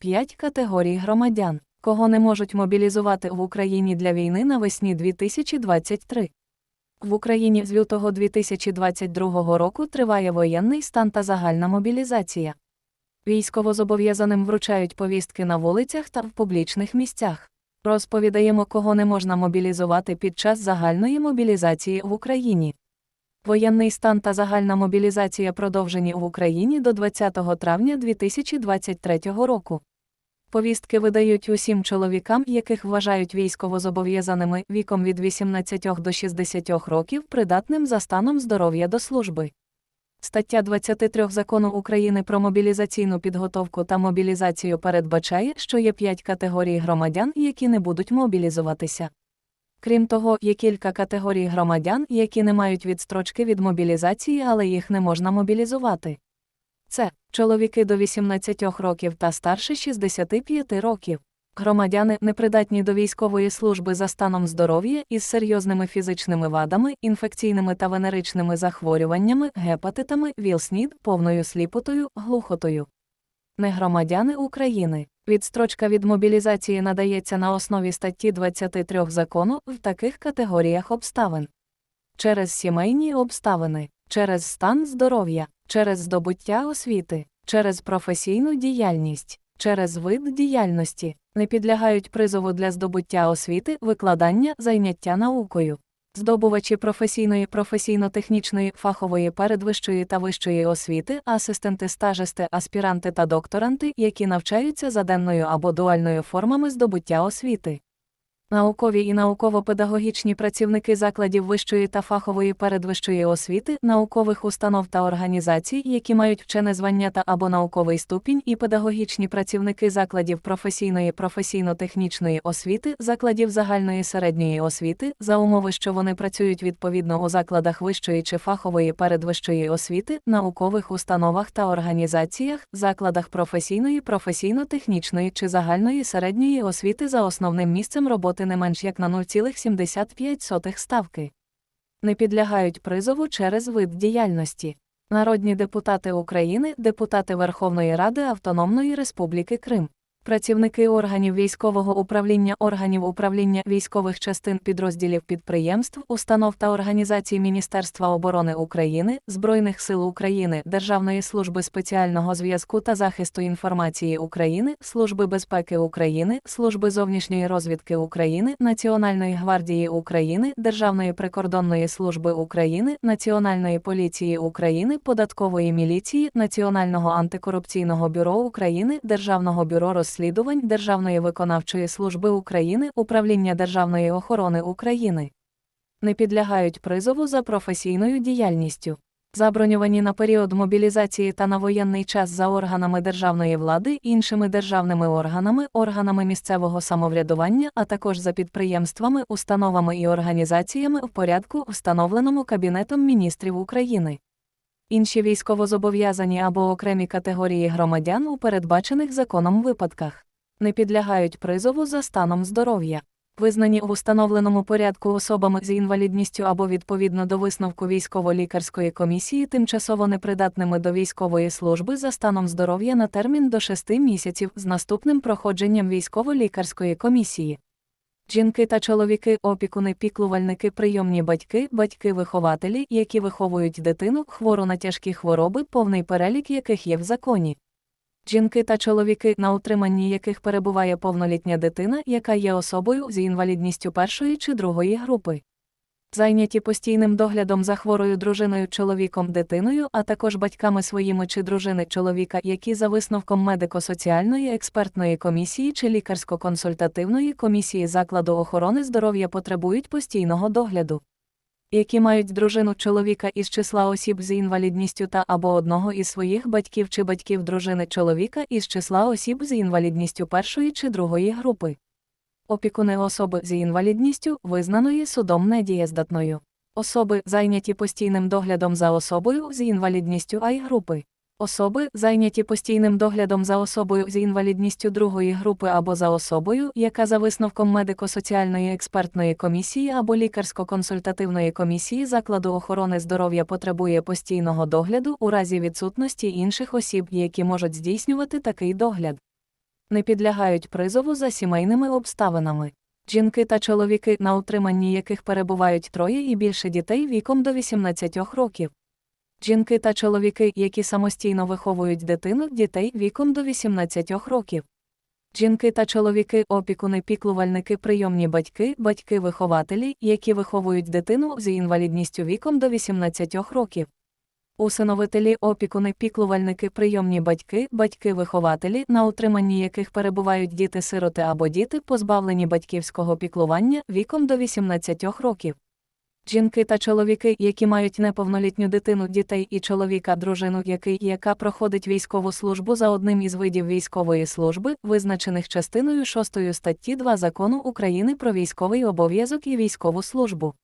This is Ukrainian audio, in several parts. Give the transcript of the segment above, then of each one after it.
5 категорій громадян, кого не можуть мобілізувати в Україні для війни навесні 2023. В Україні з лютого 2022 року триває воєнний стан та загальна мобілізація. Військовозобов'язаним вручають повістки на вулицях та в публічних місцях. Розповідаємо, кого не можна мобілізувати під час загальної мобілізації в Україні. Воєнний стан та загальна мобілізація продовжені в Україні до 20 травня 2023 року. Повістки видають усім чоловікам, яких вважають військовозобов'язаними віком від 18 до 60 років, придатним за станом здоров'я до служби. Стаття 23 закону України про мобілізаційну підготовку та мобілізацію передбачає, що є 5 категорій громадян, які не будуть мобілізуватися. Крім того, є кілька категорій громадян, які не мають відстрочки від мобілізації, але їх не можна мобілізувати. Це чоловіки до 18 років та старше 65 років. Громадяни, непридатні до військової служби за станом здоров'я із серйозними фізичними вадами, інфекційними та венеричними захворюваннями, гепатитами, ВІЛ-СНІД, повною сліпотою, глухотою. Негромадяни України. Відстрочка від мобілізації надається на основі статті 23 закону в таких категоріях обставин. Через сімейні обставини, через стан здоров'я, через здобуття освіти, через професійну діяльність, через вид діяльності, не підлягають призову для здобуття освіти, викладання, зайняття наукою. Здобувачі професійної, професійно-технічної, фахової передвищої та вищої освіти, асистенти, стажисти, аспіранти та докторанти, які навчаються за денною або дуальною формами здобуття освіти. Наукові і науково-педагогічні працівники закладів вищої та фахової передвищої освіти, наукових установ та організацій, які мають вчене звання та або науковий ступінь, і педагогічні працівники закладів професійної професійно-технічної освіти, закладів загальної середньої освіти, за умови, що вони працюють відповідно у закладах вищої чи фахової передвищої освіти, наукових установах та організаціях, закладах професійної професійно-технічної чи загальної середньої освіти за основним місцем роботи не менш як на 0,75 ставки. Не підлягають призову через вид діяльності. Народні депутати України, депутати Верховної Ради Автономної Республіки Крим. Працівники органів військового управління, органів управління військових частин підрозділів підприємств, установ та організацій Міністерства оборони України, Збройних сил України, Державної служби спеціального зв'язку та захисту інформації України, Служби безпеки України, Служби зовнішньої розвідки України, Національної гвардії України, Державної прикордонної служби України, Національної поліції України, Податкової міліції, Національного антикорупційного бюро України, Державного бюро розслідувань розслідувань Державної виконавчої служби України, Управління Державної охорони України. Не підлягають призову за професійною діяльністю. Заброньовані на період мобілізації та на воєнний час за органами державної влади, іншими державними органами, органами місцевого самоврядування, а також за підприємствами, установами і організаціями в порядку, встановленому Кабінетом міністрів України. Інші військовозобов'язані або окремі категорії громадян у передбачених законом випадках не підлягають призову за станом здоров'я. Визнані в установленому порядку особами з інвалідністю або відповідно до висновку військово-лікарської комісії тимчасово непридатними до військової служби за станом здоров'я на термін до 6 місяців з наступним проходженням військово-лікарської комісії. Жінки та чоловіки, опікуни, піклувальники, прийомні батьки, батьки-вихователі, які виховують дитину, хвору на тяжкі хвороби, повний перелік яких є в законі. Жінки та чоловіки, на утриманні яких перебуває повнолітня дитина, яка є особою з інвалідністю першої чи другої групи. Зайняті постійним доглядом за хворою дружиною чоловіком дитиною, а також батьками своїми чи дружини чоловіка, які за висновком медико-соціальної експертної комісії чи лікарсько-консультативної комісії закладу охорони здоров'я потребують постійного догляду. Які мають дружину чоловіка із числа осіб з інвалідністю та або одного із своїх батьків чи батьків дружини чоловіка із числа осіб з інвалідністю першої чи другої групи опікуни особи з інвалідністю, визнаної судом недієздатною, особи, зайняті постійним доглядом за особою з інвалідністю А групи. Особи, зайняті постійним доглядом за особою з інвалідністю другої групи або за особою, яка за висновком медико-соціальної експертної комісії або лікарсько-консультативної комісії закладу охорони здоров'я потребує постійного догляду у разі відсутності інших осіб, які можуть здійснювати такий догляд. Не підлягають призову за сімейними обставинами. Жінки та чоловіки, на утриманні яких перебувають троє і більше дітей віком до 18 років. Жінки та чоловіки, які самостійно виховують дитину, дітей віком до 18 років. Жінки та чоловіки, опікуни, піклувальники, прийомні батьки, батьки-вихователі, які виховують дитину з інвалідністю віком до 18 років. Усиновителі, опікуни, піклувальники, прийомні батьки, батьки-вихователі, на утриманні яких перебувають діти-сироти або діти, позбавлені батьківського піклування віком до 18 років. Жінки та чоловіки, які мають неповнолітню дитину, дітей і чоловіка, дружину, який яка проходить військову службу за одним із видів військової служби, визначених частиною 6 статті 2 закону України про військовий обов'язок і військову службу.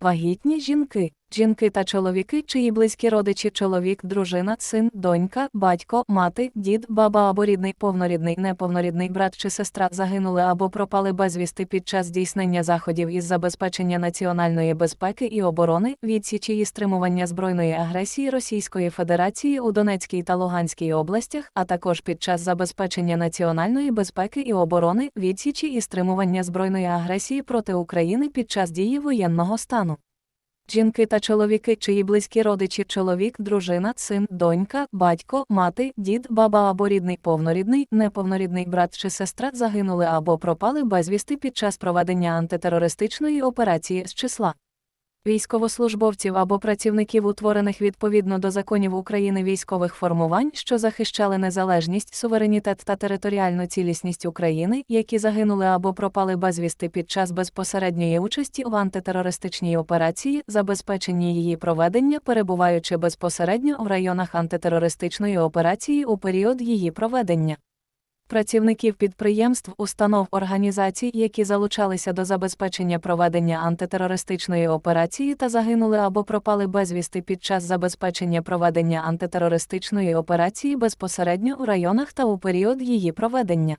Вагітні жінки, жінки та чоловіки, чиї близькі родичі, чоловік, дружина, син, донька, батько, мати, дід, баба або рідний, повнорідний, неповнорідний брат чи сестра загинули або пропали безвісти під час здійснення заходів із забезпечення національної безпеки і оборони, відсічі і стримування збройної агресії Російської Федерації у Донецькій та Луганській областях, а також під час забезпечення національної безпеки і оборони, відсічі і стримування збройної агресії проти України під час дії воєнного стану. Жінки та чоловіки, чиї близькі родичі, чоловік, дружина, син, донька, батько, мати, дід, баба або рідний, повнорідний, неповнорідний брат чи сестра загинули або пропали безвісти під час проведення антитерористичної операції з числа військовослужбовців або працівників, утворених відповідно до законів України військових формувань, що захищали незалежність, суверенітет та територіальну цілісність України, які загинули або пропали безвісти під час безпосередньої участі в антитерористичній операції, забезпеченні її проведення, перебуваючи безпосередньо в районах антитерористичної операції у період її проведення працівників підприємств, установ організацій, які залучалися до забезпечення проведення антитерористичної операції та загинули або пропали безвісти під час забезпечення проведення антитерористичної операції безпосередньо у районах та у період її проведення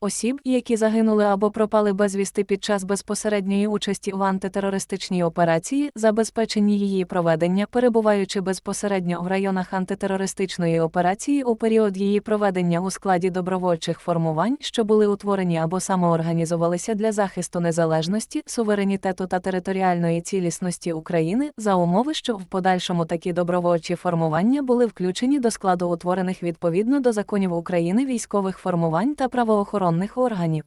осіб, які загинули або пропали безвісти під час безпосередньої участі в антитерористичній операції, забезпеченні її проведення, перебуваючи безпосередньо в районах антитерористичної операції у період її проведення у складі добровольчих формувань, що були утворені або самоорганізувалися для захисту незалежності, суверенітету та територіальної цілісності України за умови, що в подальшому такі добровольчі формування були включені до складу утворених відповідно до законів України військових формувань та правоохоронних правоохоронних органів.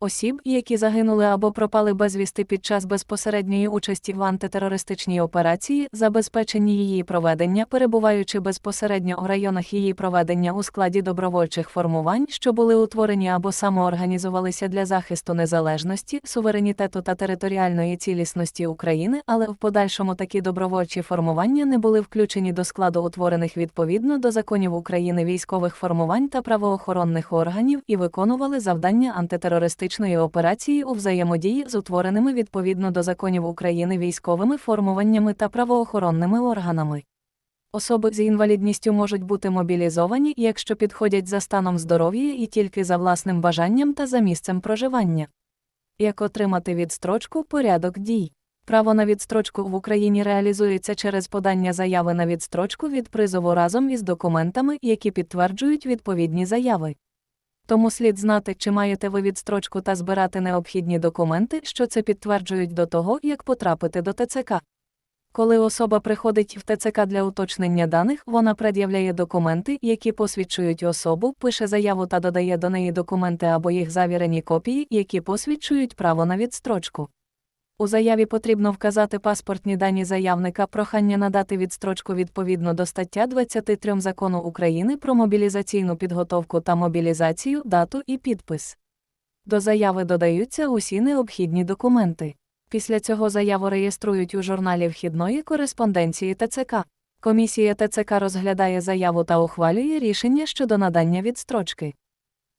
Осіб, які загинули або пропали безвісти під час безпосередньої участі в антитерористичній операції, забезпеченні її проведення, перебуваючи безпосередньо в районах її проведення у складі добровольчих формувань, що були утворені або самоорганізувалися для захисту незалежності, суверенітету та територіальної цілісності України, але в подальшому такі добровольчі формування не були включені до складу утворених відповідно до законів України військових формувань та правоохоронних органів і виконували завдання антитерористичної антитерористичної операції у взаємодії з утвореними відповідно до законів України військовими формуваннями та правоохоронними органами. Особи з інвалідністю можуть бути мобілізовані, якщо підходять за станом здоров'я і тільки за власним бажанням та за місцем проживання. Як отримати відстрочку порядок дій. Право на відстрочку в Україні реалізується через подання заяви на відстрочку від призову разом із документами, які підтверджують відповідні заяви. Тому слід знати, чи маєте ви відстрочку та збирати необхідні документи, що це підтверджують до того, як потрапити до ТЦК. Коли особа приходить в ТЦК для уточнення даних, вона пред'являє документи, які посвідчують особу, пише заяву та додає до неї документи або їх завірені копії, які посвідчують право на відстрочку. У заяві потрібно вказати паспортні дані заявника, прохання надати відстрочку відповідно до стаття 23 закону України про мобілізаційну підготовку та мобілізацію, дату і підпис. До заяви додаються усі необхідні документи. Після цього заяву реєструють у журналі вхідної кореспонденції ТЦК. Комісія ТЦК розглядає заяву та ухвалює рішення щодо надання відстрочки.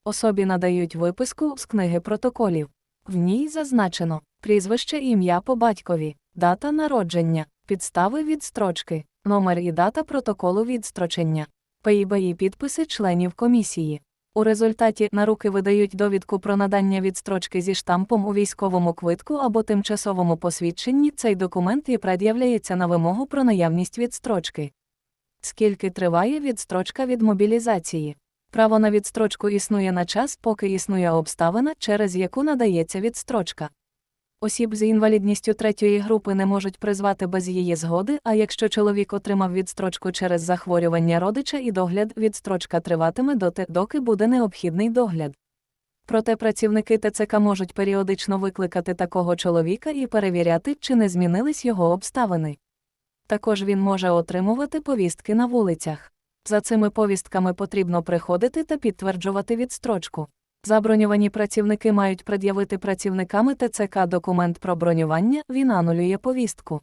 Особі надають виписку з книги протоколів. В ній зазначено прізвище ім'я по батькові, дата народження, підстави відстрочки, номер і дата протоколу відстрочення, ПІБІ підписи членів комісії. У результаті на руки видають довідку про надання відстрочки зі штампом у військовому квитку або тимчасовому посвідченні. Цей документ і пред'являється на вимогу про наявність відстрочки. Скільки триває відстрочка від мобілізації? Право на відстрочку існує на час, поки існує обставина, через яку надається відстрочка. Осіб з інвалідністю третьої групи не можуть призвати без її згоди, а якщо чоловік отримав відстрочку через захворювання родича і догляд, відстрочка триватиме доти, доки буде необхідний догляд. Проте працівники ТЦК можуть періодично викликати такого чоловіка і перевіряти, чи не змінились його обставини. Також він може отримувати повістки на вулицях. За цими повістками потрібно приходити та підтверджувати відстрочку. Заброньовані працівники мають пред'явити працівниками ТЦК документ про бронювання, він анулює повістку.